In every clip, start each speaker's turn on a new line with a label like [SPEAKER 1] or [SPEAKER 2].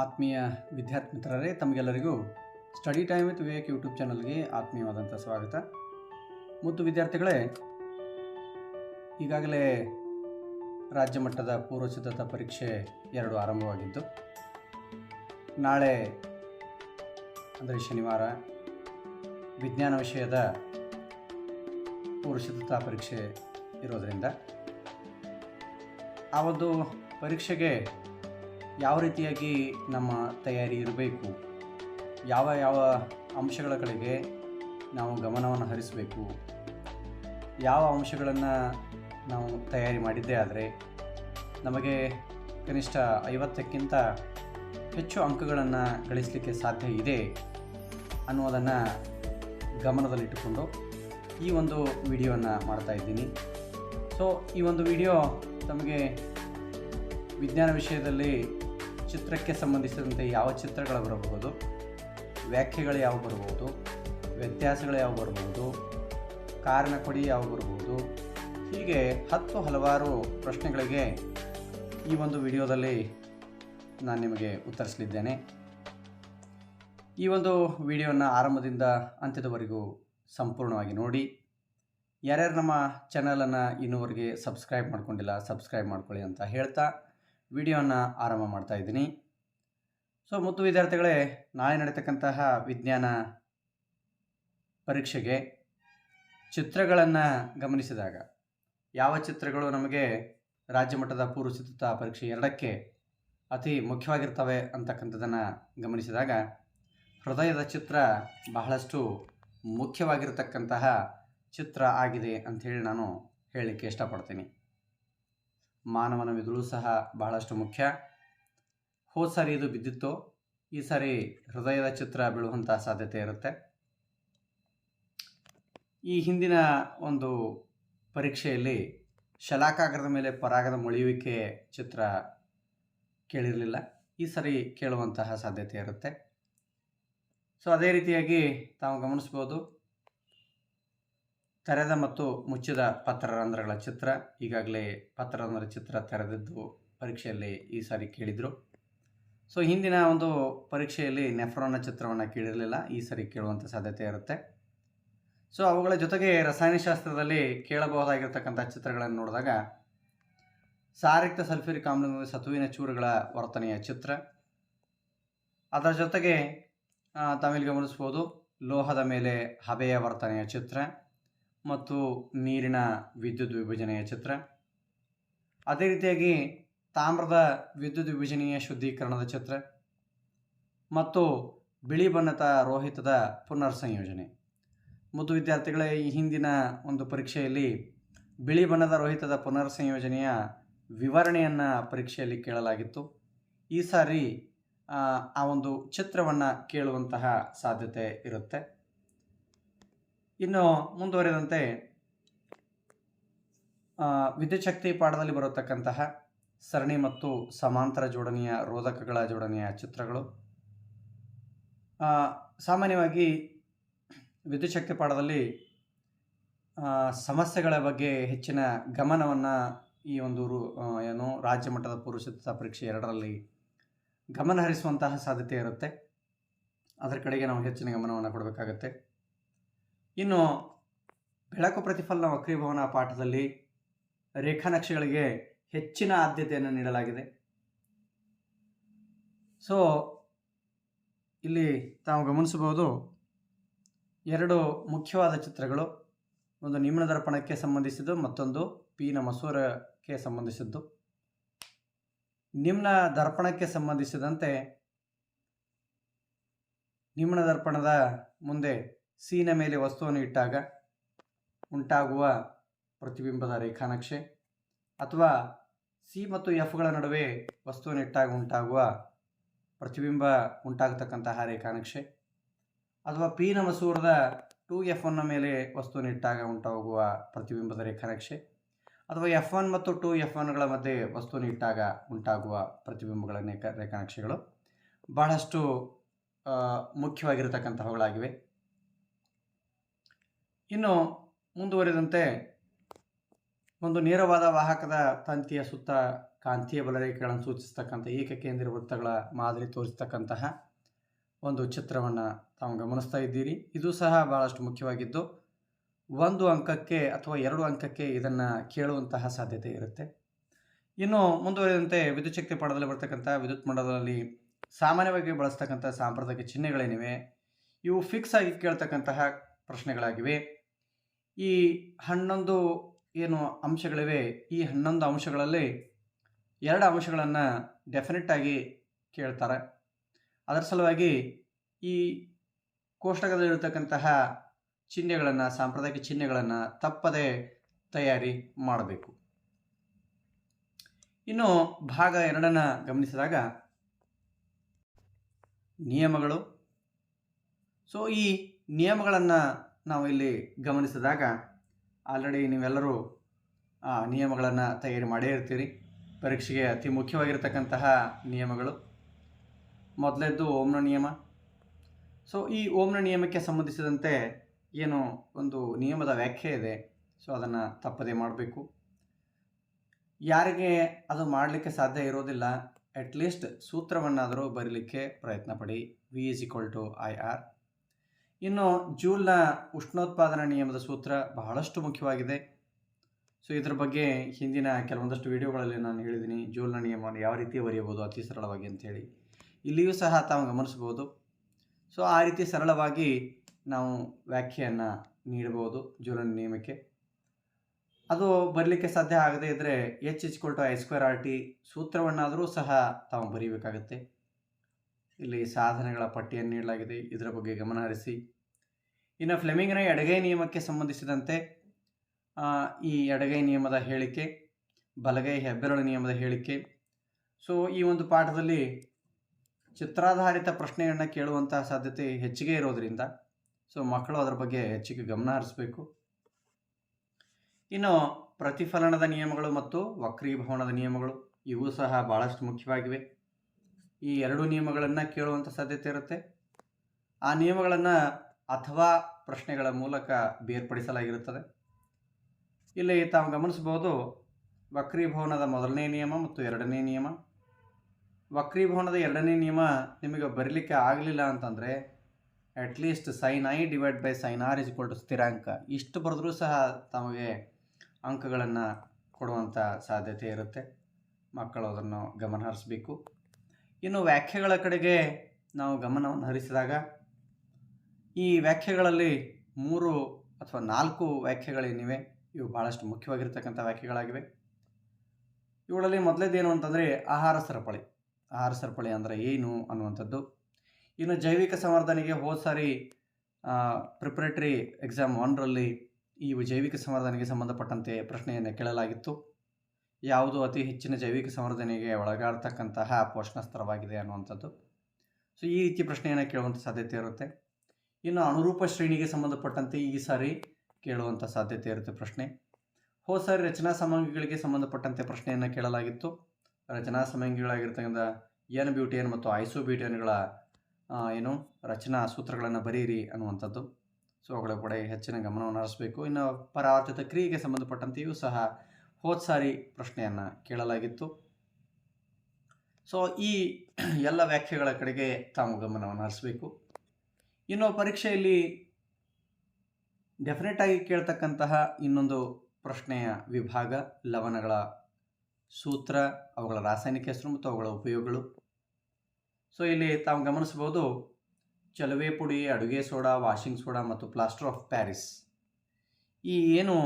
[SPEAKER 1] ಆತ್ಮೀಯ ವಿದ್ಯಾರ್ಥಿ ಮಿತ್ರರೇ ತಮಗೆಲ್ಲರಿಗೂ study time with Vivek YouTube ಚಾನಲ್ಗೆ ಆತ್ಮೀಯವಾದಂಥ ಸ್ವಾಗತ. ಮತ್ತು ವಿದ್ಯಾರ್ಥಿಗಳೇ, ಈಗಾಗಲೇ ರಾಜ್ಯ ಮಟ್ಟದ ಪೂರ್ವ ಸಿದ್ಧತಾ ಪರೀಕ್ಷೆ ಎರಡು ಆರಂಭವಾಗಿದ್ದು, ನಾಳೆ, ಅಂದರೆ ಶನಿವಾರ, ವಿಜ್ಞಾನ ವಿಷಯದ ಪೂರ್ವ ಸಿದ್ಧತಾ ಪರೀಕ್ಷೆ ಇರೋದರಿಂದ, ಆ ಒಂದು ಪರೀಕ್ಷೆಗೆ ಯಾವ ರೀತಿಯಾಗಿ ನಮ್ಮ ತಯಾರಿ ಇರಬೇಕು? ಯಾವ ಯಾವ ಅಂಶಗಳ ಕಡೆಗೆ ನಾವು ಗಮನವನ್ನು ಹರಿಸಬೇಕು? ಯಾವ ಅಂಶಗಳನ್ನು ನಾವು ತಯಾರಿ ಮಾಡಿದ್ದೇ ಆದರೆ ನಮಗೆ ಕನಿಷ್ಠ ಐವತ್ತಕ್ಕಿಂತ ಹೆಚ್ಚು ಅಂಕಗಳನ್ನು ಗಳಿಸಲಿಕ್ಕೆ ಸಾಧ್ಯ ಇದೆ ಅನ್ನೋದನ್ನು ಗಮನದಲ್ಲಿಟ್ಟುಕೊಂಡು ಈ ಒಂದು ವಿಡಿಯೋನ ಮಾಡ್ತಾ ಇದ್ದೀನಿ. ಸೊ ಈ ಒಂದು ವಿಡಿಯೋ ತಮಗೆ ವಿಜ್ಞಾನ ವಿಷಯದಲ್ಲಿ ಚಿತ್ರಕ್ಕೆ ಸಂಬಂಧಿಸಿದಂತೆ ಯಾವ ಚಿತ್ರಗಳು ಬರಬಹುದು? ವ್ಯಾಖ್ಯೆಗಳು ಯಾವ ಬರಬಹುದು? ವ್ಯತ್ಯಾಸಗಳು ಯಾವ ಬರಬಹುದು? ಕಾರಣ ಕೊಡಿ ಯಾವ ಬರಬಹುದು? ಹೀಗೆ ಹತ್ತು ಹಲವಾರು ಪ್ರಶ್ನೆಗಳಿಗೆ ಈ ಒಂದು ವಿಡಿಯೋದಲ್ಲಿ ನಾನು ನಿಮಗೆ ಉತ್ತರಿಸಲಿದ್ದೇನೆ. ಈ ಒಂದು ವಿಡಿಯೋನ ಆರಂಭದಿಂದ ಅಂತ್ಯದವರೆಗೂ ಸಂಪೂರ್ಣವಾಗಿ ನೋಡಿ. ಯಾರ್ಯಾರು ನಮ್ಮ ಚಾನಲನ್ನು ಇನ್ನೂವರೆಗೆ ಸಬ್ಸ್ಕ್ರೈಬ್ ಮಾಡ್ಕೊಂಡಿಲ್ಲ ಸಬ್ಸ್ಕ್ರೈಬ್ ಮಾಡ್ಕೊಳ್ಳಿ ಅಂತ ಹೇಳ್ತಾ ವಿಡಿಯೋನ ಆರಂಭ ಮಾಡ್ತಾ ಇದ್ದೀನಿ. ಸೊ, ಮುತ್ತು ವಿದ್ಯಾರ್ಥಿಗಳೇ, ನಾಳೆ ನಡೀತಕ್ಕಂತಹ ವಿಜ್ಞಾನ ಪರೀಕ್ಷೆಗೆ ಚಿತ್ರಗಳನ್ನು ಗಮನಿಸಿದಾಗ ಯಾವ ಚಿತ್ರಗಳು ನಮಗೆ ರಾಜ್ಯ ಮಟ್ಟದ ಪೂರ್ವ ಸಿದ್ಧತಾ ಪರೀಕ್ಷೆ ಎರಡಕ್ಕೆ ಅತಿ ಮುಖ್ಯವಾಗಿರ್ತವೆ ಅಂತಕ್ಕಂಥದ್ದನ್ನು ಗಮನಿಸಿದಾಗ ಹೃದಯದ ಚಿತ್ರ ಬಹಳಷ್ಟು ಮುಖ್ಯವಾಗಿರತಕ್ಕಂತಹ ಚಿತ್ರ ಆಗಿದೆ ಅಂಥೇಳಿ ನಾನು ಹೇಳಲಿಕ್ಕೆ ಇಷ್ಟಪಡ್ತೀನಿ. ಮಾನವನ ಮಿದುಳು ಸಹ ಬಹಳಷ್ಟು ಮುಖ್ಯ. ಹೋದ ಸಾರಿ ಇದು ಬಿದ್ದಿತ್ತು, ಈ ಸಾರಿ ಹೃದಯದ ಚಿತ್ರ ಬೀಳುವಂಥ ಸಾಧ್ಯತೆ ಇರುತ್ತೆ. ಈ ಹಿಂದಿನ ಒಂದು ಪರೀಕ್ಷೆಯಲ್ಲಿ ಶಲಾಕಾಗ್ರದ ಮೇಲೆ ಪರಾಗದ ಮುಳಿಯುವಿಕೆ ಚಿತ್ರ ಕೇಳಿರಲಿಲ್ಲ. ಈ ಸರಿ ಕೇಳುವಂತಹ ಸಾಧ್ಯತೆ ಇರುತ್ತೆ. ಸೊ ಅದೇ ರೀತಿಯಾಗಿ ತಾವು ಗಮನಿಸ್ಬೋದು ತೆರೆದ ಮತ್ತು ಮುಚ್ಚಿದ ಪತ್ರರಂಧ್ರಗಳ ಚಿತ್ರ. ಈಗಾಗಲೇ ಪತ್ರರಂಧ್ರ ಚಿತ್ರ ತೆರೆದಿದ್ದು ಪರೀಕ್ಷೆಯಲ್ಲಿ ಈ ಸಾರಿ ಕೇಳಿದರು. ಸೊ ಹಿಂದಿನ ಒಂದು ಪರೀಕ್ಷೆಯಲ್ಲಿ ನೆಫ್ರೋನ ಚಿತ್ರವನ್ನು ಕೇಳಿರಲಿಲ್ಲ. ಈ ಸಾರಿ ಕೇಳುವಂಥ ಸಾಧ್ಯತೆ ಇರುತ್ತೆ. ಸೊ ಅವುಗಳ ಜೊತೆಗೆ ರಸಾಯನಶಾಸ್ತ್ರದಲ್ಲಿ ಕೇಳಬಹುದಾಗಿರ್ತಕ್ಕಂಥ ಚಿತ್ರಗಳನ್ನು ನೋಡಿದಾಗ ಸಾರಿಕ್ತ ಸಲ್ಫ್ಯೂರಿಕ್ ಆಮ್ಲದ ಸತುವಿನ ಚೂರುಗಳ ವರ್ತನೆಯ ಚಿತ್ರ. ಅದರ ಜೊತೆಗೆ ತಾವಿಲ್ಲಿ ಗಮನಿಸ್ಬೋದು, ಲೋಹದ ಮೇಲೆ ಹಬೆಯ ವರ್ತನೆಯ ಚಿತ್ರ. ಮತ್ತು ನೀರಿನ ವಿದ್ಯುತ್ ವಿಭಜನೆಯ ಚಿತ್ರ. ಅದೇ ರೀತಿಯಾಗಿ ತಾಮ್ರದ ವಿದ್ಯುತ್ ವಿಭಜನೆಯ ಶುದ್ಧೀಕರಣದ ಚಿತ್ರ ಮತ್ತು ಬಿಳಿ ಬಣ್ಣದ ರೋಹಿತದ ಪುನರ್ ಸಂಯೋಜನೆ ಮುದ್ದು ವಿದ್ಯಾರ್ಥಿಗಳೇ, ಈ ಹಿಂದಿನ ಒಂದು ಪರೀಕ್ಷೆಯಲ್ಲಿ ಬಿಳಿ ಬಣ್ಣದ ರೋಹಿತದ ಪುನರ್ ಸಂಯೋಜನೆಯ ವಿವರಣೆಯನ್ನು ಪರೀಕ್ಷೆಯಲ್ಲಿ ಕೇಳಲಾಗಿತ್ತು. ಈ ಸಾರಿ ಆ ಒಂದು ಚಿತ್ರವನ್ನು ಕೇಳುವಂತಹ ಸಾಧ್ಯತೆ ಇರುತ್ತೆ. ಇನ್ನು ಮುಂದುವರೆದಂತೆ ವಿದ್ಯುಚ್ಛಕ್ತಿ ಪಾಠದಲ್ಲಿ ಬರತಕ್ಕಂತಹ ಸರಣಿ ಮತ್ತು ಸಮಾಂತರ ಜೋಡಣೆಯ ರೋಧಕಗಳ ಜೋಡಣೆಯ ಚಿತ್ರಗಳು. ಸಾಮಾನ್ಯವಾಗಿ ವಿದ್ಯುತ್ ಶಕ್ತಿ ಪಾಠದಲ್ಲಿ ಸಮಸ್ಯೆಗಳ ಬಗ್ಗೆ ಹೆಚ್ಚಿನ ಗಮನವನ್ನು ಈ ಒಂದು ಏನು ರಾಜ್ಯ ಮಟ್ಟದ ಪುರುಷತ್ವ ಪರೀಕ್ಷೆ ಎರಡರಲ್ಲಿ ಗಮನ ಹರಿಸುವಂತಹ ಸಾಧ್ಯತೆ ಇರುತ್ತೆ. ಅದರ ಕಡೆಗೆ ನಾವು ಹೆಚ್ಚಿನ ಗಮನವನ್ನು ಕೊಡಬೇಕಾಗತ್ತೆ. ಇನ್ನು ಬೆಳಕು ಪ್ರತಿಫಲನ ವಕ್ರೀಭವನ ಪಾಠದಲ್ಲಿ ರೇಖಾನಕ್ಷೆಗಳಿಗೆ ಹೆಚ್ಚಿನ ಆದ್ಯತೆಯನ್ನು ನೀಡಲಾಗಿದೆ. ಸೊ ಇಲ್ಲಿ ತಾವು ಗಮನಿಸಬಹುದು ಎರಡು ಮುಖ್ಯವಾದ ಚಿತ್ರಗಳು. ಒಂದು ನಿಮ್ನ ದರ್ಪಣಕ್ಕೆ ಸಂಬಂಧಿಸಿದ್ದು, ಮತ್ತೊಂದು ಪೀನ ಮಸೂರಕ್ಕೆ ಸಂಬಂಧಿಸಿದ್ದು. ನಿಮ್ಮ ದರ್ಪಣಕ್ಕೆ ಸಂಬಂಧಿಸಿದಂತೆ ನಿಮ್ನ ದರ್ಪಣದ ಮುಂದೆ ಸೀನ ಮೇಲೆ ವಸ್ತುವನ್ನು ಇಟ್ಟಾಗ ಉಂಟಾಗುವ ಪ್ರತಿಬಿಂಬದ ರೇಖಾನಕ್ಷೆ ಅಥವಾ ಸಿ ಮತ್ತು ಎಫ್ಗಳ ನಡುವೆ ವಸ್ತುವನ್ನು ಇಟ್ಟಾಗ ಉಂಟಾಗುವ ಪ್ರತಿಬಿಂಬ ಉಂಟಾಗತಕ್ಕಂತಹ ರೇಖಾನಕ್ಷೆ ಅಥವಾ ಪಿನ ಮಸೂರದ ಟು ಎಫ್ ಒನ್ನ ಮೇಲೆ ವಸ್ತುವನ್ನು ಇಟ್ಟಾಗ ಉಂಟಾಗುವ ಪ್ರತಿಬಿಂಬದ ರೇಖಾನಕ್ಷೆ ಅಥವಾ ಎಫ್ ಒನ್ ಮತ್ತು ಟು ಎಫ್ ಒನ್ಗಳ ಮಧ್ಯೆ ವಸ್ತುವನ್ನು ಇಟ್ಟಾಗ ಉಂಟಾಗುವ ಪ್ರತಿಬಿಂಬಗಳ ನೇಕ ರೇಖಾನಕ್ಷೆಗಳು ಬಹಳಷ್ಟು ಮುಖ್ಯವಾಗಿರತಕ್ಕಂತಹವುಗಳಾಗಿವೆ. ಇನ್ನು ಮುಂದುವರಿದಂತೆ ಒಂದು ನೇರವಾದ ವಾಹಕದ ತಂತಿಯ ಸುತ್ತ ಕಾಂತೀಯ ಬಲರೇಖೆಗಳನ್ನು ಸೂಚಿಸ್ತಕ್ಕಂಥ ಏಕಕೇಂದ್ರ ವೃತ್ತಗಳ ಮಾದರಿ ತೋರಿಸ್ತಕ್ಕಂತಹ ಒಂದು ಚಿತ್ರವನ್ನು ತಾವು ಗಮನಿಸ್ತಾ ಇದ್ದೀರಿ. ಇದು ಸಹ ಭಾಳಷ್ಟು ಮುಖ್ಯವಾಗಿದ್ದು, ಒಂದು ಅಂಕಕ್ಕೆ ಅಥವಾ ಎರಡು ಅಂಕಕ್ಕೆ ಇದನ್ನು ಕೇಳುವಂತಹ ಸಾಧ್ಯತೆ ಇರುತ್ತೆ. ಇನ್ನು ಮುಂದುವರಿದಂತೆ ವಿದ್ಯುತ್ ಶಕ್ತಿ ಪಡದಲ್ಲಿ ಬರ್ತಕ್ಕಂಥ ವಿದ್ಯುತ್ ಮಂಡಲದಲ್ಲಿ ಸಾಮಾನ್ಯವಾಗಿ ಬಳಸ್ತಕ್ಕಂಥ ಸಾಂಪ್ರದಾಯಿಕ ಚಿಹ್ನೆಗಳೇನಿವೆ? ಇವು ಫಿಕ್ಸ್ ಆಗಿ ಕೇಳ್ತಕ್ಕಂತಹ ಪ್ರಶ್ನೆಗಳಾಗಿವೆ. ಈ ಹನ್ನೊಂದು ಏನು ಅಂಶಗಳಿವೆ, ಈ ಹನ್ನೊಂದು ಅಂಶಗಳಲ್ಲಿ ಎರಡು ಅಂಶಗಳನ್ನು ಡೆಫಿನೆಟ್ ಆಗಿ ಕೇಳ್ತಾರೆ. ಅದರ ಸಲುವಾಗಿ ಈ ಕೋಷ್ಟಕದಲ್ಲಿರತಕ್ಕಂತಹ ಚಿಹ್ನೆಗಳನ್ನು, ಸಾಂಪ್ರದಾಯಿಕ ಚಿಹ್ನೆಗಳನ್ನು ತಪ್ಪದೆ ತಯಾರಿ ಮಾಡಬೇಕು. ಇನ್ನು ಭಾಗ ಎರಡನ್ನು ಗಮನಿಸಿದಾಗ ನಿಯಮಗಳು. ಸೊ ಈ ನಿಯಮಗಳನ್ನು ನಾವು ಇಲ್ಲಿ ಗಮನಿಸಿದಾಗ ಆಲ್ರೆಡಿ ನೀವೆಲ್ಲರೂ ನಿಯಮಗಳನ್ನು ತಯಾರಿ ಮಾಡೇ ಇರ್ತೀರಿ. ಪರೀಕ್ಷೆಗೆ ಅತಿ ಮುಖ್ಯವಾಗಿರ್ತಕ್ಕಂತಹ ನಿಯಮಗಳು. ಮೊದಲೇದ್ದು ಓಮ್ನ ನಿಯಮ. ಸೊ ಈ ಓಮ್ನ ನಿಯಮಕ್ಕೆ ಸಂಬಂಧಿಸಿದಂತೆ ಏನು ಒಂದು ನಿಯಮದ ವ್ಯಾಖ್ಯೆ ಇದೆ. ಸೊ ಅದನ್ನು ತಪ್ಪದೇ ಮಾಡಬೇಕು. ಯಾರಿಗೆ ಅದು ಮಾಡಲಿಕ್ಕೆ ಸಾಧ್ಯ ಇರೋದಿಲ್ಲ ಅಟ್ಲೀಸ್ಟ್ ಸೂತ್ರವನ್ನಾದರೂ ಬರೀಲಿಕ್ಕೆ ಪ್ರಯತ್ನ ಪಡಿ. V is equal to I R ಇನ್ನು ಜೂಲ್ನ ಉಷ್ಣೋತ್ಪಾದನಾ ನಿಯಮದ ಸೂತ್ರ ಬಹಳಷ್ಟು ಮುಖ್ಯವಾಗಿದೆ. ಸೊ, ಇದರ ಬಗ್ಗೆ ಹಿಂದಿನ ಕೆಲವೊಂದಷ್ಟು ವಿಡಿಯೋಗಳಲ್ಲಿ ನಾನು ಹೇಳಿದ್ದೀನಿ, ಜೂಲ್ನ ನಿಯಮವನ್ನು ಯಾವ ರೀತಿ ಬರೆಯಬಹುದು, ಅತಿ ಸರಳವಾಗಿ ಅಂಥೇಳಿ. ಇಲ್ಲಿಯೂ ಸಹ ತಾವು ಗಮನಿಸ್ಬೋದು ಸೊ, ಆ ರೀತಿ ಸರಳವಾಗಿ ನಾವು ವ್ಯಾಖ್ಯೆಯನ್ನು ನೀಡಬಹುದು ಜೂಲನ ನಿಯಮಕ್ಕೆ. ಅದು ಬರಲಿಕ್ಕೆ ಸಾಧ್ಯ ಆಗದೇ ಇದ್ದರೆ H H to I square R T ಸೂತ್ರವನ್ನಾದರೂ ಸಹ ತಾವು ಬರೀಬೇಕಾಗುತ್ತೆ. ಇಲ್ಲಿ ಸಾಧನೆಗಳ ಪಟ್ಟಿಯನ್ನು ನೀಡಲಾಗಿದೆ. ಇದರ ಬಗ್ಗೆ ಗಮನ ಹರಿಸಿ ಇನ್ನು ಫ್ಲೆಮಿಂಗ್ನ ಎಡಗೈ ನಿಯಮಕ್ಕೆ ಸಂಬಂಧಿಸಿದಂತೆ ಈ ಎಡಗೈ ನಿಯಮದ ಹೇಳಿಕೆ, ಬಲಗೈ ಹೆಬ್ಬೆರಳು ನಿಯಮದ ಹೇಳಿಕೆ. ಸೊ ಈ ಒಂದು ಪಾಠದಲ್ಲಿ ಚಿತ್ರಾಧಾರಿತ ಪ್ರಶ್ನೆಯನ್ನು ಕೇಳುವಂತಹ ಸಾಧ್ಯತೆ ಹೆಚ್ಚಿಗೆ ಇರೋದರಿಂದ ಸೊ ಮಕ್ಕಳು ಅದರ ಬಗ್ಗೆ ಹೆಚ್ಚಿಗೆ ಗಮನ ಹರಿಸಬೇಕು. ಇನ್ನು ಪ್ರತಿಫಲನದ ನಿಯಮಗಳು ಮತ್ತು ವಕ್ರೀಭವನದ ನಿಯಮಗಳು, ಇವು ಸಹ ಭಾಳಷ್ಟು ಮುಖ್ಯವಾಗಿವೆ. ಈ ಎರಡು ನಿಯಮಗಳನ್ನು ಕೇಳುವಂಥ ಸಾಧ್ಯತೆ ಇರುತ್ತೆ. ಆ ನಿಯಮಗಳನ್ನು ಅಥವಾ ಪ್ರಶ್ನೆಗಳ ಮೂಲಕ ಬೇರ್ಪಡಿಸಲಾಗಿರುತ್ತದೆ. ಇಲ್ಲಿ ತಾವು ಗಮನಿಸಬಹುದು ವಕ್ರೀಭವನದ ಮೊದಲನೇ ನಿಯಮ ಮತ್ತು ಎರಡನೇ ನಿಯಮ. ವಕ್ರೀಭವನದ ಎರಡನೇ ನಿಯಮ ನಿಮಗೆ ಬರಲಿಕ್ಕೆ ಆಗಲಿಲ್ಲ ಅಂತಂದರೆ at least sine i divide by sine r is ಸ್ಥಿರಾಂಕ. ಇಷ್ಟು ಬರೆದ್ರೂ ಸಹ ತಮಗೆ ಅಂಕಗಳನ್ನು ಕೊಡುವಂಥ ಸಾಧ್ಯತೆ ಇರುತ್ತೆ. ಮಕ್ಕಳು ಅದನ್ನು ಗಮನಹರಿಸಬೇಕು. ಇನ್ನು ವ್ಯಾಖ್ಯೆಗಳ ಕಡೆಗೆ ನಾವು ಗಮನವನ್ನು ಹರಿಸಿದಾಗ ಈ ವ್ಯಾಖ್ಯೆಗಳಲ್ಲಿ ಮೂರು ಅಥವಾ ನಾಲ್ಕು ವ್ಯಾಖ್ಯೆಗಳೇನಿವೆ. ಇವು ಭಾಳಷ್ಟು ಮುಖ್ಯವಾಗಿರ್ತಕ್ಕಂಥ ವ್ಯಾಖ್ಯೆಗಳಾಗಿವೆ. ಇವುಗಳಲ್ಲಿ ಮೊದಲೇದೇನು ಅಂತಂದರೆ ಆಹಾರ ಸರಪಳಿ. ಆಹಾರ ಸರಪಳಿ ಅಂದರೆ ಏನು ಅನ್ನುವಂಥದ್ದು. ಇನ್ನು ಜೈವಿಕ ಸಂವರ್ಧನೆಗೆ ಹೋದ ಸಾರಿ ಪ್ರಿಪ್ರೇಟರಿ ಎಕ್ಸಾಮ್ ಒನ್ರಲ್ಲಿ ಈ ಜೈವಿಕ ಸಂವರ್ಧನೆಗೆ ಸಂಬಂಧಪಟ್ಟಂತೆ ಪ್ರಶ್ನೆಯನ್ನು ಕೇಳಲಾಗಿತ್ತು. ಯಾವುದು ಅತಿ ಹೆಚ್ಚಿನ ಜೈವಿಕ ಸಂವರ್ಧನೆಗೆ ಒಳಗಾಡ್ತಕ್ಕಂತಹ ಪೋಷಣಸ್ತರವಾಗಿದೆ ಅನ್ನುವಂಥದ್ದು. ಸೊ ಈ ರೀತಿ ಪ್ರಶ್ನೆಯನ್ನು ಕೇಳುವಂಥ ಸಾಧ್ಯತೆ ಇರುತ್ತೆ. ಇನ್ನು ಅನುರೂಪ ಶ್ರೇಣಿಗೆ ಸಂಬಂಧಪಟ್ಟಂತೆ ಈ ಸಾರಿ ಕೇಳುವಂಥ ಸಾಧ್ಯತೆ ಇರುತ್ತೆ ಪ್ರಶ್ನೆ. ಹೋದ ಸಾರಿ, ರಚನಾ ಸಮಾಂಗಿಗಳಿಗೆ ಸಂಬಂಧಪಟ್ಟಂತೆ ಪ್ರಶ್ನೆಯನ್ನು ಕೇಳಲಾಗಿತ್ತು. ರಚನಾ ಸಮಾಂಗಿಗಳಾಗಿರ್ತಕ್ಕಂಥ ಎನ್ ಬ್ಯೂಟಿಯನ್ ಮತ್ತು ಐಸೋ ಬ್ಯೂಟಿಯನ್ಗಳ ಏನು ರಚನಾ ಸೂತ್ರಗಳನ್ನು ಬರೀರಿ ಅನ್ನುವಂಥದ್ದು. ಸೊ, ಅವುಗಳ ಕೂಡ ಹೆಚ್ಚಿನ ಗಮನವನ್ನು ಹರಿಸಬೇಕು. ಇನ್ನು ಪರಾವರ್ತಿತ ಕ್ರಿಯೆಗೆ ಸಂಬಂಧಪಟ್ಟಂತೆಯೂ ಸಹ ಹೋದ ಸಾರಿ ಪ್ರಶ್ನೆಯನ್ನು ಕೇಳಲಾಗಿತ್ತು. ಸೊ, ಈ ಎಲ್ಲ ವ್ಯಾಖ್ಯೆಗಳ ಕಡೆಗೆ ತಾವು ಗಮನವನ್ನು ಹರಿಸಬೇಕು. ಇನ್ನು ಪರೀಕ್ಷೆಯಲ್ಲಿ ಡೆಫಿನೆಟ್ ಆಗಿ ಕೇಳ್ತಕ್ಕಂತಹ ಇನ್ನೊಂದು ಪ್ರಶ್ನೆಯ ವಿಭಾಗ, ಲವಣಗಳ ಸೂತ್ರ, ಅವುಗಳ ರಾಸಾಯನಿಕ ಹೆಸರು ಮತ್ತು ಅವುಗಳ ಉಪಯೋಗಗಳು. ಸೊ ಇಲ್ಲಿ ತಾವು ಗಮನಿಸ್ಬೋದು ಚಲುವೆ ಪುಡಿ, ಅಡುಗೆ ಸೋಡಾ ವಾಷಿಂಗ್ ಸೋಡಾ ಮತ್ತು ಪ್ಲಾಸ್ಟರ್ ಆಫ್ ಪ್ಯಾರಿಸ್ ಈ ಏನು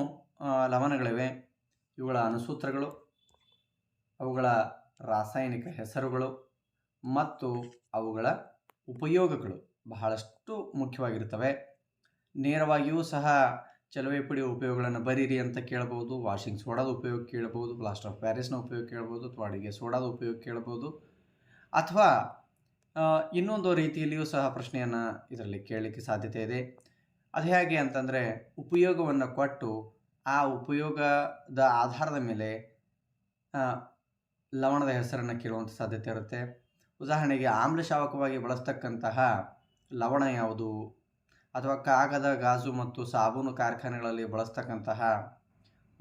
[SPEAKER 1] ಲವಣಗಳಿವೆ, ಇವುಗಳ ಅನುಸೂತ್ರಗಳು, ಅವುಗಳ ರಾಸಾಯನಿಕ ಹೆಸರುಗಳು ಮತ್ತು ಅವುಗಳ ಉಪಯೋಗಗಳು. ಬಹಳಷ್ಟು ಮುಖ್ಯವಾಗಿರ್ತವೆ ನೇರವಾಗಿಯೂ ಸಹ ಚಲುವೆ ಪುಡಿ ಉಪಯೋಗಗಳನ್ನು ಬರೀರಿ ಅಂತ ಕೇಳ್ಬೋದು, ವಾಷಿಂಗ್ ಸೋಡಾದ ಉಪಯೋಗ ಕೇಳ್ಬೋದು ಪ್ಲಾಸ್ಟರ್ ಆಫ್ ಪ್ಯಾರಿಸ್ನ ಉಪಯೋಗ ಕೇಳ್ಬೋದು, ಅಥವಾ ಅಡುಗೆ ಸೋಡಾದ ಉಪಯೋಗ ಕೇಳ್ಬೋದು. ಅಥವಾ ಇನ್ನೊಂದು ರೀತಿಯಲ್ಲಿಯೂ ಸಹ ಪ್ರಶ್ನೆಯನ್ನು ಇದರಲ್ಲಿ ಕೇಳಲಿಕ್ಕೆ ಸಾಧ್ಯತೆ ಇದೆ. ಅದು ಹೇಗೆ ಅಂತಂದರೆ, ಉಪಯೋಗವನ್ನು ಕೊಟ್ಟು ಆ ಉಪಯೋಗದ ಆಧಾರದ ಮೇಲೆ ಲವಣದ ಹೆಸರನ್ನು ಕೇಳುವಂಥ ಸಾಧ್ಯತೆ ಇರುತ್ತೆ. ಉದಾಹರಣೆಗೆ ಆಮ್ಲಶಾವಕವಾಗಿ ಬಳಸ್ತಕ್ಕಂತಹ ಲವಣ ಯಾವುದು? ಅಥವಾ ಕಾಗದ, ಗಾಜು ಮತ್ತು ಸಾಬೂನು ಕಾರ್ಖಾನೆಗಳಲ್ಲಿ ಬಳಸ್ತಕ್ಕಂತಹ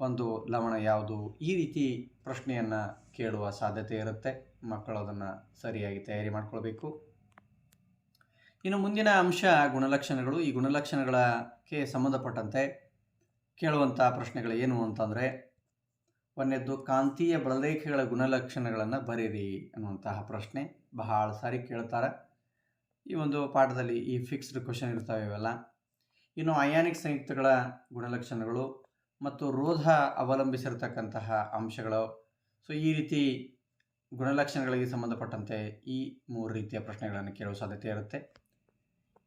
[SPEAKER 1] ಒಂದು ಲವಣ ಯಾವುದು? ಈ ರೀತಿ ಪ್ರಶ್ನೆಯನ್ನು ಕೇಳುವ ಸಾಧ್ಯತೆ ಇರುತ್ತೆ. ಮಕ್ಕಳು ಅದನ್ನು ಸರಿಯಾಗಿ ತಯಾರಿ ಮಾಡಿಕೊಳ್ಬೇಕು. ಇನ್ನು ಮುಂದಿನ ಅಂಶ ಗುಣಲಕ್ಷಣಗಳು. ಈ ಗುಣಲಕ್ಷಣಗಳಕ್ಕೆ ಸಂಬಂಧಪಟ್ಟಂತೆ ಕೇಳುವಂಥ ಪ್ರಶ್ನೆಗಳು ಏನು ಅಂತಂದರೆ, ಒಂದನೇದ್ದು, ಕಾಂತೀಯ ಬಲರೇಖೆಗಳ ಗುಣಲಕ್ಷಣಗಳನ್ನು ಬರೀರಿ ಅನ್ನುವಂತಹ ಪ್ರಶ್ನೆ. ಬಹಳ ಸಾರಿ ಕೇಳ್ತಾರೆ. ಈ ಒಂದು ಪಾಠದಲ್ಲಿ ಈ ಫಿಕ್ಸ್ಡ್ ಕ್ವಶನ್ ಇರ್ತವೆ ಇವೆಲ್ಲ. ಇನ್ನು ಅಯಾನಿಕ್ ಸಂಯುಕ್ತಗಳ ಗುಣಲಕ್ಷಣಗಳು ಮತ್ತು ರೋಧ ಅವಲಂಬಿಸಿರ್ತಕ್ಕಂತಹ ಅಂಶಗಳು. ಸೊ ಈ ರೀತಿ ಗುಣಲಕ್ಷಣಗಳಿಗೆ ಸಂಬಂಧಪಟ್ಟಂತೆ ಈ ಮೂರು ರೀತಿಯ ಪ್ರಶ್ನೆಗಳನ್ನು ಕೇಳುವ ಸಾಧ್ಯತೆ ಇರುತ್ತೆ.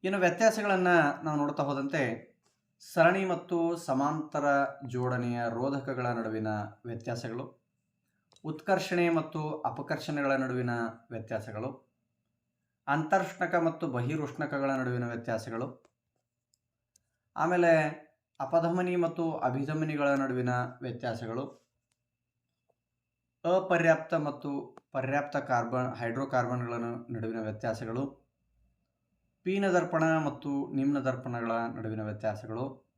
[SPEAKER 1] ಇನ್ನು ವ್ಯತ್ಯಾಸಗಳನ್ನು ನಾವು ನೋಡ್ತಾ ಹೋದಂತೆ ಸರಣಿ ಮತ್ತು ಸಮಾಂತರ ಜೋಡಣೆಯ ರೋಧಕಗಳ ನಡುವಿನ ವ್ಯತ್ಯಾಸಗಳು, ಉತ್ಕರ್ಷಣೆ ಮತ್ತು ಅಪಕರ್ಷಣೆಗಳ ನಡುವಿನ ವ್ಯತ್ಯಾಸಗಳು ಅಂತರ್ಷ್ಣಕ ಮತ್ತು ಬಹಿರುಷ್ಣಕಗಳ ನಡುವಿನ ವ್ಯತ್ಯಾಸಗಳು. ಆಮೇಲೆ ಅಪಧಮನಿ ಮತ್ತು ಅಭಿಧಮನಿಗಳ ನಡುವಿನ ವ್ಯತ್ಯಾಸಗಳು. ಅಪರ್ಯಾಪ್ತ ಮತ್ತು ಪರ್ಯಾಪ್ತ ಕಾರ್ಬನ್ ಹೈಡ್ರೋಕಾರ್ಬನ್ಗಳ ನಡುವಿನ ವ್ಯತ್ಯಾಸಗಳು. ಪೀನ ದರ್ಪಣ ಮತ್ತು ನಿಮ್ನ ದರ್ಪಣಗಳ ನಡುವಿನ ವ್ಯತ್ಯಾಸಗಳು.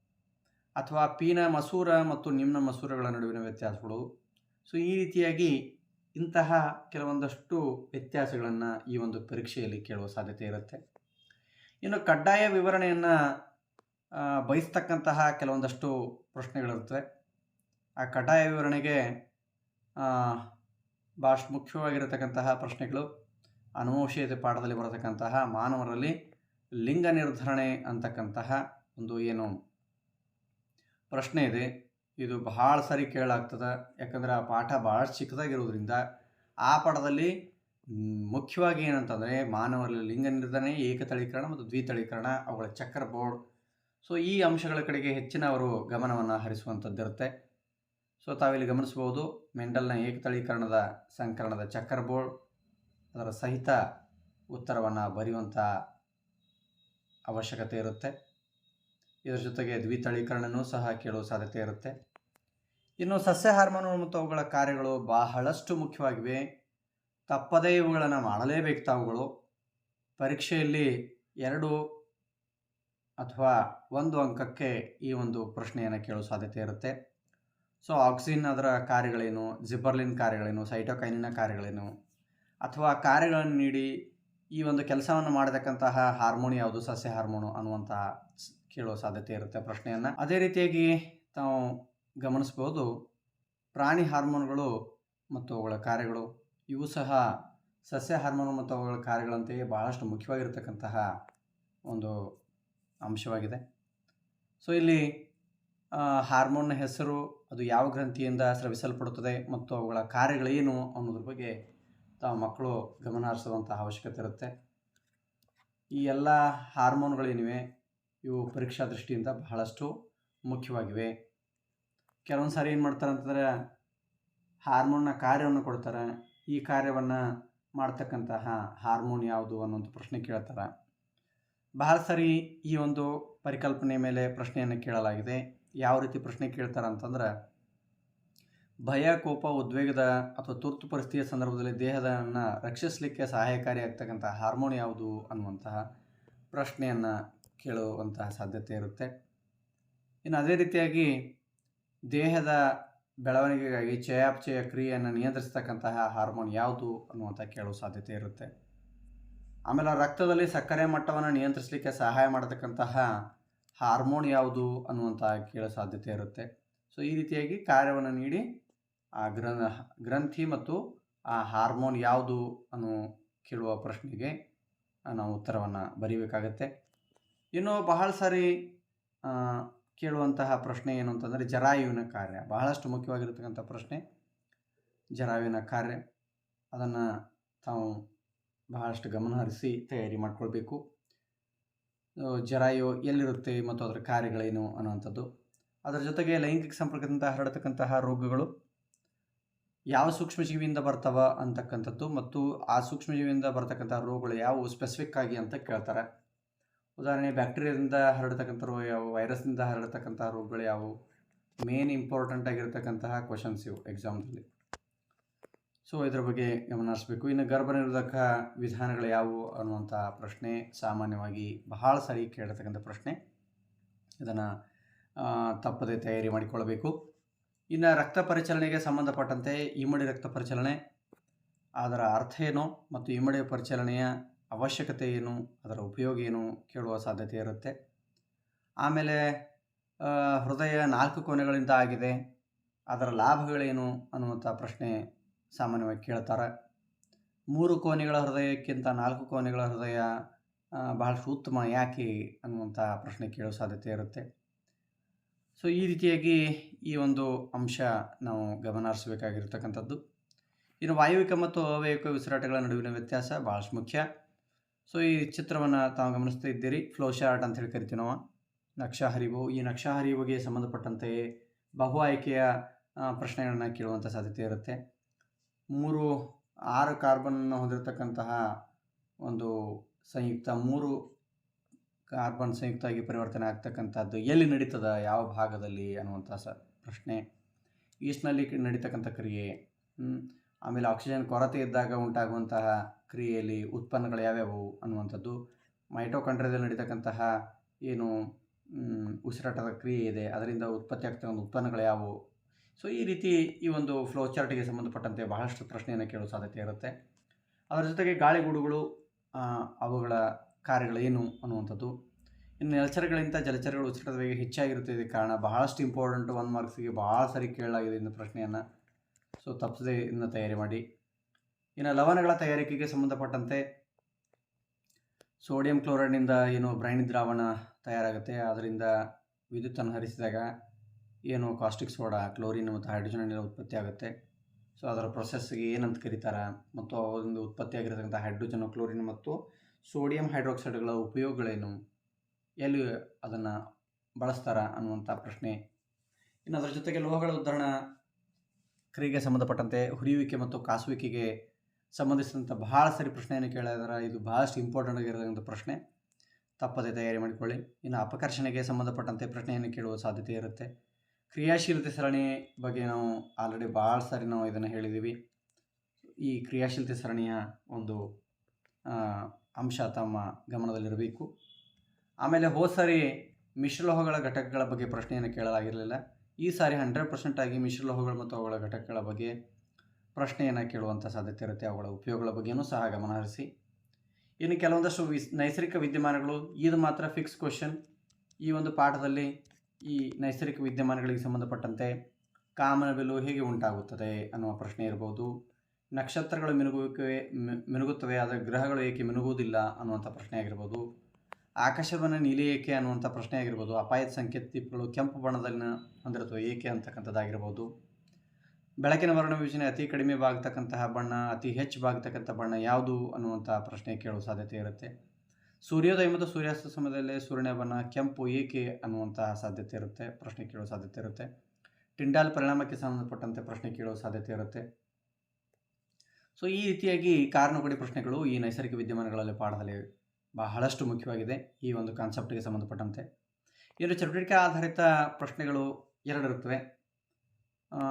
[SPEAKER 1] ಅಥವಾ ಪೀನ ಮಸೂರ ಮತ್ತು ನಿಮ್ನ ಮಸೂರಗಳ ನಡುವಿನ ವ್ಯತ್ಯಾಸಗಳು. ಸೊ ಈ ರೀತಿಯಾಗಿ ಇಂತಹ ಕೆಲವೊಂದಷ್ಟು ವ್ಯತ್ಯಾಸಗಳನ್ನು ಈ ಒಂದು ಪರೀಕ್ಷೆಯಲ್ಲಿ ಕೇಳುವ ಸಾಧ್ಯತೆ ಇರುತ್ತೆ. ಇನ್ನು ಕಡ್ಡಾಯ ವಿವರಣೆಯನ್ನು ಬಯಸ್ತಕ್ಕಂತಹ ಕೆಲವೊಂದಷ್ಟು ಪ್ರಶ್ನೆಗಳಿರುತ್ತವೆ. ಆ ಕಡ್ಡಾಯ ವಿವರಣೆಗೆ ಭಾಷ್ ಮುಖ್ಯವಾಗಿರತಕ್ಕಂತಹ ಪ್ರಶ್ನೆಗಳು ಅನುವಂಶೀಯತೆ ಪಾಠದಲ್ಲಿ ಬರತಕ್ಕಂತಹ ಮಾನವರಲ್ಲಿ ಲಿಂಗ ನಿರ್ಧರಣೆ ಅಂತಕ್ಕಂತಹ ಒಂದು ಏನು ಪ್ರಶ್ನೆ ಇದೆ. ಇದು ಬಹಳ ಸರಿ ಕೇಳಾಗ್ತದೆ ಯಾಕಂದರೆ ಆ ಪಾಠ ಭಾಳ ಚಿಕ್ಕದಾಗಿರೋದ್ರಿಂದ ಆ ಪಾಠದಲ್ಲಿ ಮುಖ್ಯವಾಗಿ ಏನಂತಂದರೆ ಮಾನವರಲ್ಲಿ ಲಿಂಗ ನಿರ್ಧರಣೆ, ಏಕತಳೀಕರಣ ಮತ್ತು ದ್ವಿತಳೀಕರಣ ಅವುಗಳ ಚಕ್ರ ಬೋರ್ಡ್. ಸೊ ಈ ಅಂಶಗಳ ಕಡೆಗೆ ಹೆಚ್ಚಿನ ಅವರು ಗಮನವನ್ನು ಹರಿಸುವಂಥದ್ದಿರುತ್ತೆ. ಸೊ ತಾವಿಲ್ಲಿ ಗಮನಿಸ್ಬೋದು ಮೆಂಡಲ್ನ ಏಕತಳೀಕರಣದ ಸಂಕರಣದ ಚಕ್ರ ಬೋರ್ಡ್. ಅದರ ಸಹಿತ ಉತ್ತರವನ್ನು ಬರೆಯುವಂಥ ಅವಶ್ಯಕತೆ ಇರುತ್ತೆ. ಇದರ ಜೊತೆಗೆ ದ್ವಿತಳೀಕರಣನೂ ಸಹ ಕೇಳುವ ಸಾಧ್ಯತೆ ಇರುತ್ತೆ. ಇನ್ನು ಸಸ್ಯ ಹಾರ್ಮೋನುಗಳು ಮತ್ತು ಅವುಗಳ ಕಾರ್ಯಗಳು ಬಹಳಷ್ಟು ಮುಖ್ಯವಾಗಿವೆ. ತಪ್ಪದೇ ಇವುಗಳನ್ನು ಮಾಡಲೇಬೇಕು ತಾವುಗಳು. ಪರೀಕ್ಷೆಯಲ್ಲಿ ಎರಡು ಅಥವಾ ಒಂದು ಅಂಕಕ್ಕೆ ಈ ಒಂದು ಪ್ರಶ್ನೆಯನ್ನು ಕೇಳುವ ಸಾಧ್ಯತೆ ಇರುತ್ತೆ. ಸೊ, ಆಕ್ಸಿನ್ ಅದರ ಕಾರ್ಯಗಳೇನು? ಜಿಬರ್ಲಿನ್ ಕಾರ್ಯಗಳೇನು? ಸೈಟೋಕೈನಿನ ಕಾರ್ಯಗಳೇನು? ಅಥವಾ ಕಾರ್ಯಗಳನ್ನು ನೀಡಿ ಈ ಒಂದು ಕೆಲಸವನ್ನು ಮಾಡತಕ್ಕಂತಹ ಹಾರ್ಮೋನ್ ಯಾವುದು? ಸಸ್ಯ ಹಾರ್ಮೋನು ಅನ್ನುವಂತಹ ಕೇಳುವ ಸಾಧ್ಯತೆ ಇರುತ್ತೆ ಪ್ರಶ್ನೆಯನ್ನು. ಅದೇ ರೀತಿಯಾಗಿ ತಾವು ಗಮನಿಸ್ಬೋದು, ಪ್ರಾಣಿ ಹಾರ್ಮೋನ್ಗಳು ಮತ್ತು ಅವುಗಳ ಕಾರ್ಯಗಳು, ಇವು ಸಹ ಸಸ್ಯ ಹಾರ್ಮೋನು ಮತ್ತು ಅವುಗಳ ಕಾರ್ಯಗಳಂತೆಯೇ ಬಹಳಷ್ಟು ಮುಖ್ಯವಾಗಿರ್ತಕ್ಕಂತಹ ಒಂದು ಅಂಶವಾಗಿದೆ. ಸೊ, ಇಲ್ಲಿ ಹಾರ್ಮೋನ್ನ ಹೆಸರು ಅದು ಯಾವ ಗ್ರಂಥಿಯಿಂದ ಸ್ರವಿಸಲ್ಪಡುತ್ತದೆ ಮತ್ತು ಅವುಗಳ ಕಾರ್ಯಗಳೇನು ಅನ್ನೋದ್ರ ಬಗ್ಗೆ ತಾವು ಮಕ್ಕಳು ಗಮನ ಅವಶ್ಯಕತೆ ಇರುತ್ತೆ. ಈ ಎಲ್ಲ ಹಾರ್ಮೋನ್ಗಳೇನಿವೆ ಇವು ಪರೀಕ್ಷಾ ದೃಷ್ಟಿಯಿಂದ ಬಹಳಷ್ಟು ಮುಖ್ಯವಾಗಿವೆ. ಕೆಲವೊಂದು ಸಾರಿ ಏನು ಮಾಡ್ತಾರೆ ಅಂತಂದರೆ, ಹಾರ್ಮೋನ್ನ ಕಾರ್ಯವನ್ನು ಕೊಡ್ತಾರೆ. ಈ ಕಾರ್ಯವನ್ನು ಮಾಡ್ತಕ್ಕಂತಹ ಹಾರ್ಮೋನ್ ಯಾವುದು ಅನ್ನೋಂಥ ಪ್ರಶ್ನೆ ಕೇಳ್ತಾರೆ. ಬಹಳ ಸರಿ ಈ ಒಂದು ಪರಿಕಲ್ಪನೆ ಮೇಲೆ ಪ್ರಶ್ನೆಯನ್ನು ಕೇಳಲಾಗಿದೆ. ಯಾವ ರೀತಿ ಪ್ರಶ್ನೆ ಕೇಳ್ತಾರೆ ಅಂತಂದ್ರೆ ಭಯ, ಕೋಪ, ಉದ್ವೇಗದ ಅಥವಾ ತುರ್ತು ಪರಿಸ್ಥಿತಿಯ ಸಂದರ್ಭದಲ್ಲಿ ದೇಹದನ್ನು ರಕ್ಷಿಸಲಿಕ್ಕೆ ಸಹಾಯಕಾರಿಯಾಗ್ತಕ್ಕಂಥ ಹಾರ್ಮೋನ್ ಯಾವುದು ಅನ್ನುವಂತಹ ಪ್ರಶ್ನೆಯನ್ನು ಕೇಳುವಂತಹ ಸಾಧ್ಯತೆ ಇರುತ್ತೆ. ಇನ್ನು ಅದೇ ರೀತಿಯಾಗಿ ದೇಹದ ಬೆಳವಣಿಗೆಗಾಗಿ ಚಯಾಪಚಯ ಕ್ರಿಯೆಯನ್ನು ನಿಯಂತ್ರಿಸ್ತಕ್ಕಂತಹ ಹಾರ್ಮೋನ್ ಯಾವುದು ಅನ್ನುವಂಥ ಕೇಳುವ ಸಾಧ್ಯತೆ ಇರುತ್ತೆ. ಆಮೇಲೆ ರಕ್ತದಲ್ಲಿ ಸಕ್ಕರೆ ಮಟ್ಟವನ್ನು ನಿಯಂತ್ರಿಸಲಿಕ್ಕೆ ಸಹಾಯ ಮಾಡತಕ್ಕಂತಹ ಹಾರ್ಮೋನ್ ಯಾವುದು ಅನ್ನುವಂಥ ಕೇಳೋ ಸಾಧ್ಯತೆ ಇರುತ್ತೆ. ಸೊ ಈ ರೀತಿಯಾಗಿ ಕಾರ್ಯವನ್ನು ನೀಡಿ ಆ ಗ್ರ ಗ್ರಂಥಿ ಮತ್ತು ಆ ಹಾರ್ಮೋನ್ ಯಾವುದು ಅನ್ನೋ ಕೇಳುವ ಪ್ರಶ್ನೆಗೆ ನಾವು ಉತ್ತರವನ್ನು ಬರೀಬೇಕಾಗತ್ತೆ. ಇನ್ನು ಬಹಳ ಸಾರಿ ಕೇಳುವಂತಹ ಪ್ರಶ್ನೆ ಏನು ಅಂತಂದರೆ ಜರಾಯುವಿನ ಕಾರ್ಯ. ಬಹಳಷ್ಟು ಮುಖ್ಯವಾಗಿರತಕ್ಕಂಥ ಪ್ರಶ್ನೆ, ಜರಾಯುವಿನ ಕಾರ್ಯ. ಅದನ್ನು ತಾವು ಬಹಳಷ್ಟು ಗಮನ ಹರಿಸಿ ತಯಾರಿ ಮಾಡಿಕೊಳ್ಬೇಕು. ಜರಾಯು ಎಲ್ಲಿರುತ್ತೆ ಮತ್ತು ಅದರ ಕಾರ್ಯಗಳೇನು ಅನ್ನುವಂಥದ್ದು. ಅದರ ಜೊತೆಗೆ ಲೈಂಗಿಕ ಸಂಪರ್ಕದಿಂದ ಹರಡತಕ್ಕಂತಹ ರೋಗಗಳು. ಯಾವ ಸೂಕ್ಷ್ಮಜೀವಿಯಿಂದ ಬರ್ತಾವ ಅಂತಕ್ಕಂಥದ್ದು ಮತ್ತು ಆ ಸೂಕ್ಷ್ಮಜೀವಿಯಿಂದ ಬರ್ತಕ್ಕಂಥ ರೋಗಗಳು ಯಾವುವು? ಸ್ಪೆಸಿಫಿಕ್ ಆಗಿ ಅಂತ ಕೇಳ್ತಾರೆ. ಉದಾಹರಣೆ ಬ್ಯಾಕ್ಟೀರಿಯಾದಿಂದ ಹರಡತಕ್ಕಂಥ ರೋಗ ಯಾವುವು ವೈರಸ್ನಿಂದ ಹರಡತಕ್ಕಂಥ ರೋಗಗಳು ಯಾವುವು? ಮೇನ್ ಇಂಪಾರ್ಟೆಂಟ್ ಆಗಿರತಕ್ಕಂತಹ ಕ್ವಶನ್ಸ್ ಇವು ಎಕ್ಸಾಮ್ಸಲ್ಲಿ ಸೊ ಇದರ ಬಗ್ಗೆ ಗಮನ ಹರಿಸಬೇಕು ಇನ್ನು ಗರ್ಭನಿರೋಧಕ ವಿಧಾನಗಳು ಯಾವುವು ಅನ್ನುವಂಥ ಪ್ರಶ್ನೆ ಸಾಮಾನ್ಯವಾಗಿ ಬಹಳ ಸರಿ ಕೇಳತಕ್ಕಂಥ ಪ್ರಶ್ನೆ. ಇದನ್ನು ತಪ್ಪದೆ ತಯಾರಿ ಮಾಡಿಕೊಳ್ಳಬೇಕು. ಇನ್ನು ರಕ್ತ ಪರಿಚಲನೆಗೆ ಸಂಬಂಧಪಟ್ಟಂತೆ ಇಮ್ಮಡಿ ರಕ್ತ ಪರಿಚಲನೆ, ಅದರ ಅರ್ಥ ಏನು ಮತ್ತು ಇಮ್ಮಡಿ ಪರಿಚಲನೆಯ ಅವಶ್ಯಕತೆ ಏನು, ಅದರ ಉಪಯೋಗ ಏನು ಕೇಳುವ ಸಾಧ್ಯತೆ ಇರುತ್ತೆ. ಆಮೇಲೆ ಹೃದಯ ನಾಲ್ಕು ಕೋಣೆಗಳಿಂದ ಆಗಿದೆ, ಅದರ ಲಾಭಗಳೇನು ಅನ್ನುವಂಥ ಪ್ರಶ್ನೆ ಸಾಮಾನ್ಯವಾಗಿ ಕೇಳ್ತಾರೆ. ಮೂರು ಕೋಣೆಗಳ ಹೃದಯಕ್ಕಿಂತ ನಾಲ್ಕು ಕೋಣೆಗಳ ಹೃದಯ ಬಹಳಷ್ಟು ಉತ್ತಮ ಯಾಕೆ ಅನ್ನುವಂಥ ಪ್ರಶ್ನೆ ಕೇಳೋ ಸಾಧ್ಯತೆ ಇರುತ್ತೆ. ಸೊ ಈ ರೀತಿಯಾಗಿ ಈ ಒಂದು ಅಂಶ ನಾವು ಗಮನ ಹರಿಸಬೇಕಾಗಿರ್ತಕ್ಕಂಥದ್ದು ಇನ್ನು ವಾಯುವಿಕ ಮತ್ತು ಅವೈವಿಕ ಉಸಿರಾಟಗಳ ನಡುವಿನ ವ್ಯತ್ಯಾಸ ಭಾಳಷ್ಟು ಮುಖ್ಯ. ಸೊ ಈ ಚಿತ್ರವನ್ನು ತಾವು ಗಮನಿಸ್ತಾ ಇದ್ದೀರಿ. ಫ್ಲೋ ಶಾರ್ಟ್ ಅಂತ ಹೇಳಿ ಕರಿತೀವಿ ನಾವು. ನಕ್ಷಾ ಹರಿವು. ಈ ನಕ್ಷಾ ಹರಿವಿಗೆ ಸಂಬಂಧಪಟ್ಟಂತೆ ಬಹು ಆಯ್ಕೆಯ ಪ್ರಶ್ನೆಗಳನ್ನು ಪ್ರಶ್ನೆಗಳನ್ನ ಕೇಳುವಂಥ ಸಾಧ್ಯತೆ ಇರುತ್ತೆ. ಮೂರು, ಆರು ಕಾರ್ಬನ್ ಹೊಂದಿರತಕ್ಕಂತಹ ಒಂದು ಸಂಯುಕ್ತ, ಮೂರು ಕಾರ್ಬನ್ ಸಂಯುಕ್ತವಾಗಿ ಪರಿವರ್ತನೆ ಆಗ್ತಕ್ಕಂಥದ್ದು ಎಲ್ಲಿ ನಡೀತದ, ಯಾವ ಭಾಗದಲ್ಲಿ ಅನ್ನುವಂಥ ಸ ಪ್ರಶ್ನೆ. ಈಸ್ಟ್ನಲ್ಲಿ ನಡೀತಕ್ಕಂಥ ಕ್ರಿಯೆ. ಆಮೇಲೆ ಆಕ್ಸಿಜನ್ ಕೊರತೆ ಇದ್ದಾಗ ಉಂಟಾಗುವಂತಹ ಕ್ರಿಯೆಯಲ್ಲಿ ಉತ್ಪನ್ನಗಳು ಯಾವ್ಯಾವು ಅನ್ನುವಂಥದ್ದು. ಮೈಟೋಕಾಂಡ್ರಿಯಾದಲ್ಲಿ ನಡೀತಕ್ಕಂತಹ ಏನು ಉಸಿರಾಟದ ಕ್ರಿಯೆ ಇದೆ. ಅದರಿಂದ ಉತ್ಪತ್ತಿ ಆಗ್ತಕ್ಕಂಥ ಉತ್ಪನ್ನಗಳು ಯಾವುವು? ಸೊ, ಈ ರೀತಿ ಈ ಒಂದು ಫ್ಲೋ ಚಾರ್ಟಿಗೆ ಸಂಬಂಧಪಟ್ಟಂತೆ ಬಹಳಷ್ಟು ಪ್ರಶ್ನೆಯನ್ನು ಕೇಳೋ ಸಾಧ್ಯತೆ ಇರುತ್ತೆ. ಅದರ ಜೊತೆಗೆ ಗಾಳಿಗೂಡುಗಳು ಅವುಗಳ ಕಾರ್ಯಗಳೇನು ಅನ್ನುವಂಥದ್ದು. ಇನ್ನು ನೆಲಚರಗಳಿಂತ ಜಲಚರಗಳು ಉಸಿರಾಟದ ವೇಗ ಹೆಚ್ಚಾಗಿರುತ್ತೆ ಇದಕ್ಕೆ ಕಾರಣ ಬಹಳಷ್ಟು ಇಂಪಾರ್ಟೆಂಟ್ ಒನ್ ಮಾರ್ಕ್ಸಿಗೆ ಭಾಳ ಸರಿ ಕೇಳಲಾಗಿದೆ ಇನ್ನು ಪ್ರಶ್ನೆಯನ್ನು. ಸೊ ತಪ್ಪದೆ ಇನ್ನು ತಯಾರಿ ಮಾಡಿ. ಇನ್ನು ಲವಣಗಳ ತಯಾರಿಕೆಗೆ ಸಂಬಂಧಪಟ್ಟಂತೆ ಸೋಡಿಯಂ ಕ್ಲೋರೈಡ್ನಿಂದ ಏನು ಬ್ರೈನ್ ದ್ರಾವಣ ತಯಾರಾಗುತ್ತೆ. ಅದರಿಂದ ವಿದ್ಯುತ್ತನ್ನು ಹರಿಸಿದಾಗ ಏನು ಕಾಸ್ಟಿಕ್ ಸೋಡಾ ಕ್ಲೋರಿನ್ ಮತ್ತು ಹೈಡ್ರೋಜನ್ ಅನಿಲ ಉತ್ಪತ್ತಿ ಆಗುತ್ತೆ. ಸೊ ಅದರ ಪ್ರೊಸೆಸ್ಗೆ ಏನಂತ ಕರೀತಾರೆ? ಮತ್ತು ಅದರಿಂದ ಉತ್ಪತ್ತಿಯಾಗಿರತಕ್ಕಂಥ ಹೈಡ್ರೋಜನ್ ಕ್ಲೋರಿನ್ ಮತ್ತು ಸೋಡಿಯಂ ಹೈಡ್ರಾಕ್ಸೈಡ್ಗಳ ಉಪಯೋಗಗಳೇನು? ಎಲ್ಲಿ ಅದನ್ನು ಬಳಸ್ತಾರ ಅನ್ನುವಂಥ ಪ್ರಶ್ನೆ. ಇನ್ನು ಅದರ ಜೊತೆಗೆ ಲೋಹಗಳ ಉದ್ಧರಣ ಕ್ರಿಯೆಗೆ ಸಂಬಂಧಪಟ್ಟಂತೆ ಹುರಿಯುವಿಕೆ ಮತ್ತು ಕಾಸುವಿಕೆಗೆ ಸಂಬಂಧಿಸಿದಂಥ ಬಹಳ ಸರಿ ಪ್ರಶ್ನೆಯನ್ನು ಕೇಳಿದ್ರೆ ಇದು ಬಹಳಷ್ಟು ಇಂಪಾರ್ಟೆಂಟ್ ಆಗಿರತಕ್ಕಂಥ ಪ್ರಶ್ನೆ. ತಪ್ಪದೆ ತಯಾರಿ ಮಾಡಿಕೊಳ್ಳಿ. ಇನ್ನು ಅಪಕರ್ಷಣೆಗೆ ಸಂಬಂಧಪಟ್ಟಂತೆ ಪ್ರಶ್ನೆಯನ್ನು ಕೇಳುವ ಸಾಧ್ಯತೆ ಇರುತ್ತೆ. ಕ್ರಿಯಾಶೀಲತೆ ಸರಣಿ ಬಗ್ಗೆ ನಾವು ಆಲ್ರೆಡಿ ಭಾಳ ಸಾರಿ ನಾವು ಇದನ್ನು ಹೇಳಿದ್ದೀವಿ ಈ ಕ್ರಿಯಾಶೀಲತೆ ಸರಣಿಯ ಒಂದು ಅಂಶ ತಮ್ಮ ಗಮನದಲ್ಲಿರಬೇಕು. ಆಮೇಲೆ ಹೋದ ಸಾರಿ ಮಿಶ್ರಲೋಹಗಳ ಘಟಕಗಳ ಬಗ್ಗೆ ಪ್ರಶ್ನೆಯನ್ನು ಕೇಳಲಾಗಿರಲಿಲ್ಲ. ಈ ಸಾರಿ ಹಂಡ್ರೆಡ್ ಪರ್ಸೆಂಟ್ ಆಗಿ ಮಿಶ್ರಲೋಹಗಳು ಮತ್ತು ಅವುಗಳ ಘಟಕಗಳ ಬಗ್ಗೆ ಪ್ರಶ್ನೆಯನ್ನು ಕೇಳುವಂಥ ಸಾಧ್ಯತೆ ಇರುತ್ತೆ. ಅವುಗಳ ಉಪಯೋಗಗಳ ಬಗ್ಗೆಯೂ ಸಹ ಗಮನಹರಿಸಿ ಇನ್ನು ಕೆಲವೊಂದಷ್ಟು ವಿಸ್, ನೈಸರ್ಗಿಕ ವಿದ್ಯಮಾನಗಳು, ಇದು ಮಾತ್ರ ಫಿಕ್ಸ್ ಕ್ವಶನ್ ಈ ಒಂದು ಪಾಠದಲ್ಲಿ ಈ ನೈಸರ್ಗಿಕ ವಿದ್ಯಮಾನಗಳಿಗೆ ಸಂಬಂಧಪಟ್ಟಂತೆ ಕಾಮನಬಿಲ್ಲು ಹೇಗೆ ಉಂಟಾಗುತ್ತದೆ ಅನ್ನುವ ಪ್ರಶ್ನೆ ಇರ್ಬೋದು ನಕ್ಷತ್ರಗಳು ಮಿನುಗುವಿಕೆ ಮಿನುಗುತ್ತವೆ, ಆದರೆ ಗ್ರಹಗಳು ಏಕೆ ಮಿನುಗುವುದಿಲ್ಲ ಅನ್ನುವಂಥ ಪ್ರಶ್ನೆ ಆಗಿರ್ಬೋದು. ಆಕಾಶವನ್ನು ನೀಲಿ ಏಕೆ ಅನ್ನುವಂಥ ಪ್ರಶ್ನೆ ಆಗಿರ್ಬೋದು. ಅಪಾಯದ ಸಂಕೇತ ದೀಪಗಳು ಕೆಂಪು ಬಣ್ಣದಲ್ಲಿನ ಹೊಂದಿರುತ್ತವೆ, ಏಕೆ ಅಂತಕ್ಕಂಥದ್ದಾಗಿರ್ಬೋದು. ಬೆಳಕಿನ ವರ್ಣ ವಿಭಜನೆ ಅತಿ ಕಡಿಮೆ ಬಾಗ್ತಕ್ಕಂತಹ ಬಣ್ಣ, ಅತಿ ಹೆಚ್ಚು ಬಾಗ್ತಕ್ಕಂಥ ಬಣ್ಣ ಯಾವುದು ಅನ್ನುವಂಥ ಪ್ರಶ್ನೆ ಕೇಳುವ ಸಾಧ್ಯತೆ ಇರುತ್ತೆ. ಸೂರ್ಯೋದಯ ಮತ್ತು ಸೂರ್ಯಾಸ್ತ ಸಮಯದಲ್ಲಿ ಸೂರ್ಯನ ಬಣ್ಣ ಕೆಂಪು ಏಕೆ ಅನ್ನುವಂತಹ ಸಾಧ್ಯತೆ ಇರುತ್ತೆ, ಪ್ರಶ್ನೆ ಕೇಳುವ ಸಾಧ್ಯತೆ ಇರುತ್ತೆ. ಟಿಂಡಾಲ್ ಪರಿಣಾಮಕ್ಕೆ ಸಂಬಂಧಪಟ್ಟಂತೆ ಪ್ರಶ್ನೆ ಕೇಳುವ ಸಾಧ್ಯತೆ ಇರುತ್ತೆ. ಸೊ ಈ ರೀತಿಯಾಗಿ ಕಾರಣಕೊಡಿ ಪ್ರಶ್ನೆಗಳು ಈ ನೈಸರ್ಗಿಕ ವಿದ್ಯಮಾನಗಳಲ್ಲಿ ಪಾಠದಲ್ಲಿ ಬಹಳಷ್ಟು ಮುಖ್ಯವಾಗಿದೆ. ಈ ಒಂದು ಕಾನ್ಸೆಪ್ಟ್ಗೆ ಸಂಬಂಧಪಟ್ಟಂತೆ. ಇನ್ನು ಚಟುವಟಿಕೆ ಆಧಾರಿತ ಪ್ರಶ್ನೆಗಳು ಎರಡಿರುತ್ತವೆ ಆ,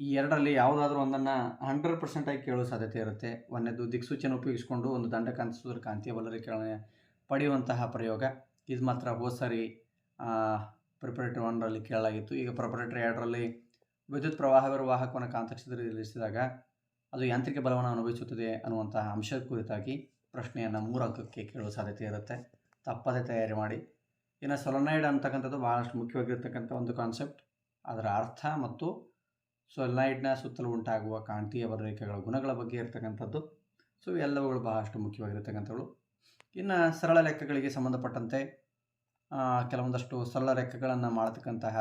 [SPEAKER 1] ಈ ಎರಡರಲ್ಲಿ ಯಾವುದಾದ್ರೂ ಒಂದನ್ನು ಹಂಡ್ರೆಡ್ ಪರ್ಸೆಂಟಾಗಿ ಕೇಳೋ ಸಾಧ್ಯತೆ ಇರುತ್ತೆ. ಒಂದನೇದು ದಿಕ್ಸೂಚನೆ ಉಪಯೋಗಿಸಿಕೊಂಡು ಒಂದು ದಂಡ ಸೂತ್ರ ಕಾಂತೀಯ ಕೇಳಣೆ ಪಡೆಯುವಂತಹ ಪ್ರಯೋಗ. ಇದು ಮಾತ್ರ ಹೋದ ಸಾರಿ ಪ್ರಿಪರೇಟರಿ ಒನ್ರಲ್ಲಿ ಕೇಳಲಾಗಿತ್ತು. ಈಗ ಪ್ರಿಪರೇಟರಿ ಎರಡರಲ್ಲಿ ವಿದ್ಯುತ್ ಪ್ರವಾಹವಿರುವ ವಾಹಕವನ್ನು ಕಾಂತಕ್ಷದಲ್ಲಿ ಇರಿಸಿದಾಗ ಅದು ಯಾಂತ್ರಿಕ ಬಲವನ್ನು ಅನುಭವಿಸುತ್ತದೆ ಅನ್ನುವಂತಹ ಅಂಶ ಕುರಿತಾಗಿ ಪ್ರಶ್ನೆಯನ್ನು ಮೂರು ಅಂಕಕ್ಕೆ ಕೇಳುವ ಸಾಧ್ಯತೆ ಇರುತ್ತೆ. ತಪ್ಪದೇ ತಯಾರಿ ಮಾಡಿ. ಇನ್ನು ಸೊಲನೈಡ್ ಅಂತಕ್ಕಂಥದ್ದು ಬಹಳಷ್ಟು ಮುಖ್ಯವಾಗಿರ್ತಕ್ಕಂಥ ಒಂದು ಕಾನ್ಸೆಪ್ಟ್. ಅದರ ಅರ್ಥ ಮತ್ತು ಸೊಲನೈಡ್ನ ಸುತ್ತಲೂ ಉಂಟಾಗುವ ಕಾಂತೀಯ ಬರರೇಖೆಗಳ ಗುಣಗಳ ಬಗ್ಗೆ ಇರತಕ್ಕಂಥದ್ದು. ಸೊ ಎಲ್ಲವುಗಳು ಬಹಳಷ್ಟು ಮುಖ್ಯವಾಗಿರ್ತಕ್ಕಂಥಗಳು ಇನ್ನು ಸರಳ ಲೆಕ್ಕಗಳಿಗೆ ಸಂಬಂಧಪಟ್ಟಂತೆ ಕೆಲವೊಂದಷ್ಟು ಸರಳ ಲೆಕ್ಕಗಳನ್ನು ಮಾಡತಕ್ಕಂತಹ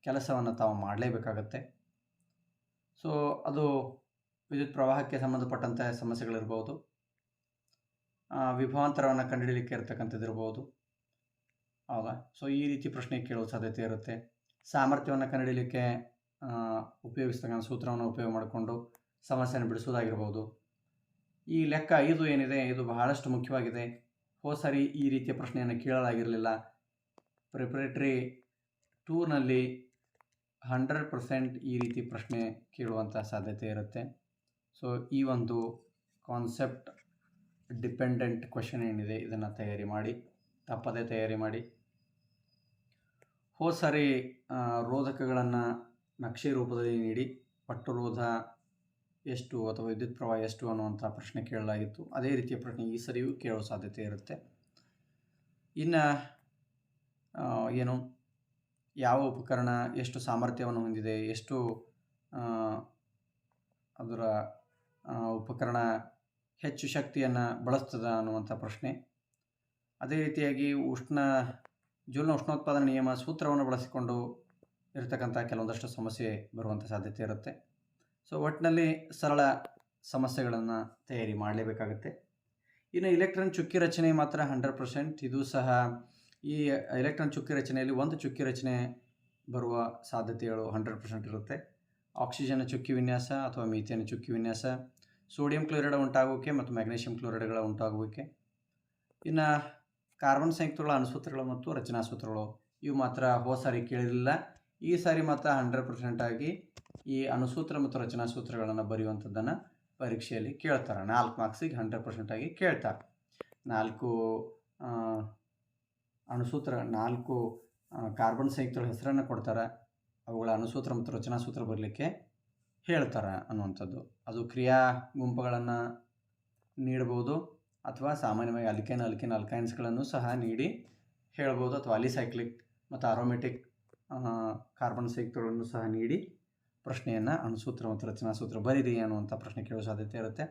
[SPEAKER 1] ಕೆಲಸವನ್ನು ತಾವು ಮಾಡಲೇಬೇಕಾಗತ್ತೆ. ಸೊ, ಅದು ವಿದ್ಯುತ್ ಪ್ರವಾಹಕ್ಕೆ ಸಂಬಂಧಪಟ್ಟಂತಹ ಸಮಸ್ಯೆಗಳಿರ್ಬೋದು. ವಿಭವಾಂತರವನ್ನು ಕಂಡುಹಿಡಲಿಕ್ಕೆ ಇರತಕ್ಕಂಥದ್ದು ಇರ್ಬೋದು. ಹೌದಾ? ಸೊ ಈ ರೀತಿ ಪ್ರಶ್ನೆ ಕೇಳುವ ಸಾಧ್ಯತೆ ಇರುತ್ತೆ. ಸಾಮರ್ಥ್ಯವನ್ನು ಕಂಡುಹಿಡಲಿಕ್ಕೆ ಉಪಯೋಗಿಸ್ತಕ್ಕಂಥ ಸೂತ್ರವನ್ನು ಉಪಯೋಗ ಮಾಡಿಕೊಂಡು ಸಮಸ್ಯೆಯನ್ನು ಬಿಡಿಸೋದಾಗಿರ್ಬೋದು ಈ ಲೆಕ್ಕ ಐದು ಏನಿದೆ, ಇದು ಬಹಳಷ್ಟು ಮುಖ್ಯವಾಗಿದೆ. ಹೋದ ಸಾರಿ ಈ ರೀತಿಯ ಪ್ರಶ್ನೆಯನ್ನು ಕೇಳಲಾಗಿರಲಿಲ್ಲ. ಪ್ರಿಪ್ರೇಟ್ರಿ ಟೂರ್ನಲ್ಲಿ ಹಂಡ್ರೆಡ್ ಪರ್ಸೆಂಟ್ ಈ ರೀತಿ ಪ್ರಶ್ನೆ ಕೇಳುವಂಥ ಸಾಧ್ಯತೆ ಇರುತ್ತೆ. ಸೊ ಈ ಒಂದು ಕಾನ್ಸೆಪ್ಟ್ ಡಿಪೆಂಡೆಂಟ್ ಕ್ವಶನ್ ಏನಿದೆ, ಇದನ್ನು ತಯಾರಿ ಮಾಡಿ, ತಪ್ಪದೇ ತಯಾರಿ ಮಾಡಿ. ಹೋದ ಸಾರಿ ರೋಧಕಗಳನ್ನು ನಕ್ಷೆ ರೂಪದಲ್ಲಿ ನೀಡಿ ಪಟ್ಟುರೋಧ ಎಷ್ಟು ಅಥವಾ ವಿದ್ಯುತ್ ಪ್ರವಾಹ ಎಷ್ಟು ಅನ್ನುವಂಥ ಪ್ರಶ್ನೆ ಕೇಳಲಾಗಿತ್ತು. ಅದೇ ರೀತಿಯ ಪ್ರಶ್ನೆ ಈ ಸರಿಯೂ ಕೇಳೋ ಸಾಧ್ಯತೆ ಇರುತ್ತೆ. ಇನ್ನು ಏನು, ಯಾವ ಉಪಕರಣ ಎಷ್ಟು ಸಾಮರ್ಥ್ಯವನ್ನು ಹೊಂದಿದೆ, ಎಷ್ಟು ಅದರ ಉಪಕರಣ ಹೆಚ್ಚು ಶಕ್ತಿಯನ್ನು ಬಳಸ್ತದ ಅನ್ನುವಂಥ ಪ್ರಶ್ನೆ. ಅದೇ ರೀತಿಯಾಗಿ ಉಷ್ಣ ಜೂಲ್ನ ಉಷ್ಣೋತ್ಪಾದನಾ ನಿಯಮ ಸೂತ್ರವನ್ನು ಬಳಸಿಕೊಂಡು ಇರತಕ್ಕಂಥ ಕೆಲವೊಂದಷ್ಟು ಸಮಸ್ಯೆ ಬರುವಂಥ ಸಾಧ್ಯತೆ ಇರುತ್ತೆ. ಸೊ ಒಟ್ಟಿನಲ್ಲಿ ಸರಳ ಸಮಸ್ಯೆಗಳನ್ನು ತಯಾರಿ ಮಾಡಲೇಬೇಕಾಗುತ್ತೆ. ಇನ್ನು ಇಲೆಕ್ಟ್ರಾನ್ ಚುಕ್ಕಿ ರಚನೆ ಮಾತ್ರ ಹಂಡ್ರೆಡ್ ಪರ್ಸೆಂಟ್ ಇದು ಸಹ ಈ ಎಲೆಕ್ಟ್ರಾನ್ ಚುಕ್ಕಿ ರಚನೆಯಲ್ಲಿ ಒಂದು ಚುಕ್ಕಿ ರಚನೆ ಬರುವ ಸಾಧ್ಯತೆಗಳು ಹಂಡ್ರೆಡ್ ಪರ್ಸೆಂಟ್ ಇರುತ್ತೆ. ಆಕ್ಸಿಜನ್ ಚುಕ್ಕಿ ವಿನ್ಯಾಸ ಅಥವಾ ಮೀಥೇನ್ ಚುಕ್ಕಿ ವಿನ್ಯಾಸ, ಸೋಡಿಯಂ ಕ್ಲೋರೈಡ್ ಉಂಟಾಗೋಕೆ ಮತ್ತು ಮ್ಯಾಗ್ನೀಷಿಯಂ ಕ್ಲೋರೈಡ್ಗಳ ಉಂಟಾಗೋಕೆ ಇನ್ನು ಕಾರ್ಬನ್ ಸಂಯುಕ್ತಗಳ ಅನುಸೂತ್ರಗಳು ಮತ್ತು ರಚನಾ ಸೂತ್ರಗಳು ಇವು ಮಾತ್ರ ಹೋದ ಸಾರಿ ಕೇಳಿರಲಿಲ್ಲ. ಈ ಸಾರಿ ಮಾತ್ರ ಹಂಡ್ರೆಡ್ ಪರ್ಸೆಂಟ್ ಆಗಿ ಈ ಅನುಸೂತ್ರ ಮತ್ತು ರಚನಾ ಸೂತ್ರಗಳನ್ನು ಬರೆಯುವಂಥದ್ದನ್ನು ಪರೀಕ್ಷೆಯಲ್ಲಿ ಕೇಳ್ತಾರೆ. ನಾಲ್ಕು ಮಾರ್ಕ್ಸಿಗೆ ಹಂಡ್ರೆಡ್ ಪರ್ಸೆಂಟ್ ಆಗಿ ಕೇಳ್ತಾರೆ. ನಾಲ್ಕು ಅಣುಸೂತ್ರ ನಾಲ್ಕು ಕಾರ್ಬನ್ ಸಂಯುಕ್ತಗಳ ಹೆಸರನ್ನು ಕೊಡ್ತಾರೆ. ಅವುಗಳ ಅನುಸೂತ್ರ ಮತ್ತು ರಚನಾ ಸೂತ್ರ ಬರಲಿಕ್ಕೆ ಹೇಳ್ತಾರೆ ಅನ್ನುವಂಥದ್ದು. ಅದು ಕ್ರಿಯಾ ಗುಂಪುಗಳನ್ನು ನೀಡ್ಬೋದು ಅಥವಾ ಸಾಮಾನ್ಯವಾಗಿ ಅಲ್ಕೇನ್ ಅಲ್ಕೇನ್ ಅಲ್ಕೈನ್ಸ್ಗಳನ್ನು ಸಹ ನೀಡಿ ಹೇಳ್ಬೋದು ಅಥವಾ ಅಲಿಸೈಕ್ಲಿಕ್ ಮತ್ತು ಆರೋಮೆಟಿಕ್ ಕಾರ್ಬನ್ ಸಂಯುಕ್ತಗಳನ್ನು ಸಹ ನೀಡಿ ಪ್ರಶ್ನೆಯನ್ನು ಅಣುಸೂತ್ರ ಮತ್ತು ರಚನಾ ಸೂತ್ರ ಬರೀರಿ ಅನ್ನುವಂಥ ಪ್ರಶ್ನೆ ಕೇಳೋ ಸಾಧ್ಯತೆ ಇರುತ್ತೆ.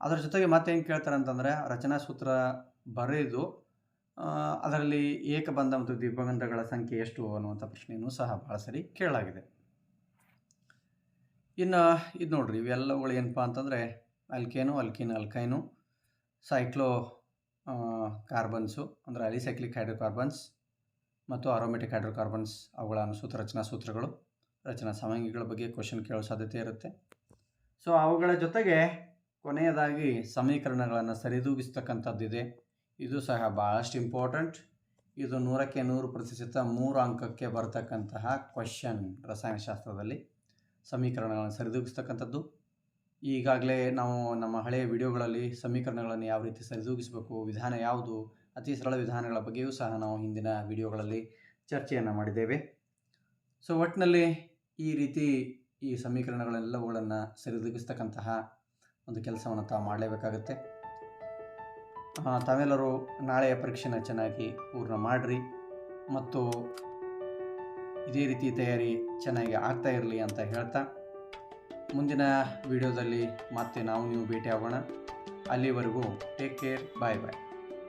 [SPEAKER 1] ಅದರ ಜೊತೆಗೆ ಮತ್ತೆ ಏನು ಕೇಳ್ತಾರೆ ಅಂತಂದರೆ ರಚನಾ ಸೂತ್ರ ಬರೆದು ಅದರಲ್ಲಿ ಏಕಬಂಧ ಮತ್ತು ದ್ವಿಬಂಧಗಳ ಸಂಖ್ಯೆ ಎಷ್ಟು ಅನ್ನುವಂಥ ಪ್ರಶ್ನೆಯನ್ನು ಸಹ ಭಾಳ ಸರಿ ಕೇಳಲಾಗಿದೆ. ಇನ್ನು ಇದು ನೋಡ್ರಿ, ಇವೆಲ್ಲವುಗಳು ಏನಪ್ಪ ಅಂತಂದರೆ ಅಲ್ಕೇನು, ಅಲ್ಕಿನ್, ಅಲ್ಕೈನು, ಸೈಕ್ಲೋ ಕಾರ್ಬನ್ಸು, ಅಂದರೆ ಅಲಿಸೈಕ್ಲಿಕ್ ಹೈಡ್ರೋಕಾರ್ಬನ್ಸ್ ಮತ್ತು ಆರೋಮೆಟಿಕ್ ಹೈಡ್ರೋಕಾರ್ಬನ್ಸ್, ಅವುಗಳ ಅನುಸೂತ ರಚನಾ ಸೂತ್ರಗಳು, ರಚನಾ ಸಮಯಾಂಗಿಗಳ ಬಗ್ಗೆ ಕ್ವಶನ್ ಕೇಳೋ ಸಾಧ್ಯತೆ ಇರುತ್ತೆ. ಸೊ ಅವುಗಳ ಜೊತೆಗೆ ಕೊನೆಯದಾಗಿ ಸಮೀಕರಣಗಳನ್ನು ಸರಿದೂಗಿಸ್ತಕ್ಕಂಥದ್ದಿದೆ. ಇದು ಸಹ ಭಾಳಷ್ಟು ಇಂಪಾರ್ಟೆಂಟ್ ಇದು ನೂರಕ್ಕೆ ನೂರು ಪ್ರತಿಶತ ಮೂರು ಅಂಕಕ್ಕೆ ಬರ್ತಕ್ಕಂತಹ ಕ್ವಶನ್ ರಸಾಯನಶಾಸ್ತ್ರದಲ್ಲಿ. ಸಮೀಕರಣಗಳನ್ನು ಸರಿದೂಗಿಸ್ತಕ್ಕಂಥದ್ದು. ಈಗಾಗಲೇ ನಾವು ನಮ್ಮ ಹಳೆಯ ವಿಡಿಯೋಗಳಲ್ಲಿ ಸಮೀಕರಣಗಳನ್ನು ಯಾವ ರೀತಿ ಸರಿದೂಗಿಸಬೇಕು, ವಿಧಾನ ಯಾವುದು, ಅತಿ ಸರಳ ವಿಧಾನಗಳ ಬಗ್ಗೆಯೂ ಸಹ ನಾವು ಹಿಂದಿನ ವಿಡಿಯೋಗಳಲ್ಲಿ ಚರ್ಚೆಯನ್ನು ಮಾಡಿದ್ದೇವೆ. ಸೊ ಒಟ್ಟಿನಲ್ಲಿ ಈ ರೀತಿ ಈ ಸಮೀಕರಣಗಳೆಲ್ಲವುಗಳನ್ನು ಸರಿದೂಗಿಸ್ತಕ್ಕಂತಹ ಒಂದು ಕೆಲಸವನ್ನು ತಾವು ಮಾಡಲೇಬೇಕಾಗುತ್ತೆ. ತಾವೆಲ್ಲರೂ ನಾಳೆಯ ಪರೀಕ್ಷೆನ ಚೆನ್ನಾಗಿ ಪೂರ್ಣ ಮಾಡಿರಿ. ಮತ್ತು ಇದೇ ರೀತಿ ತಯಾರಿ ಚೆನ್ನಾಗಿ ಆಗ್ತಾ ಇರಲಿ ಅಂತ ಹೇಳ್ತಾ, ಮುಂದಿನ ವಿಡಿಯೋದಲ್ಲಿ ಮತ್ತೆ ನಾವು ನೀವು ಭೇಟಿ ಆಗೋಣ ಅಲ್ಲಿವರೆಗೂ ಟೇಕ್ ಕೇರ್ ಬಾಯ್ ಬಾಯ್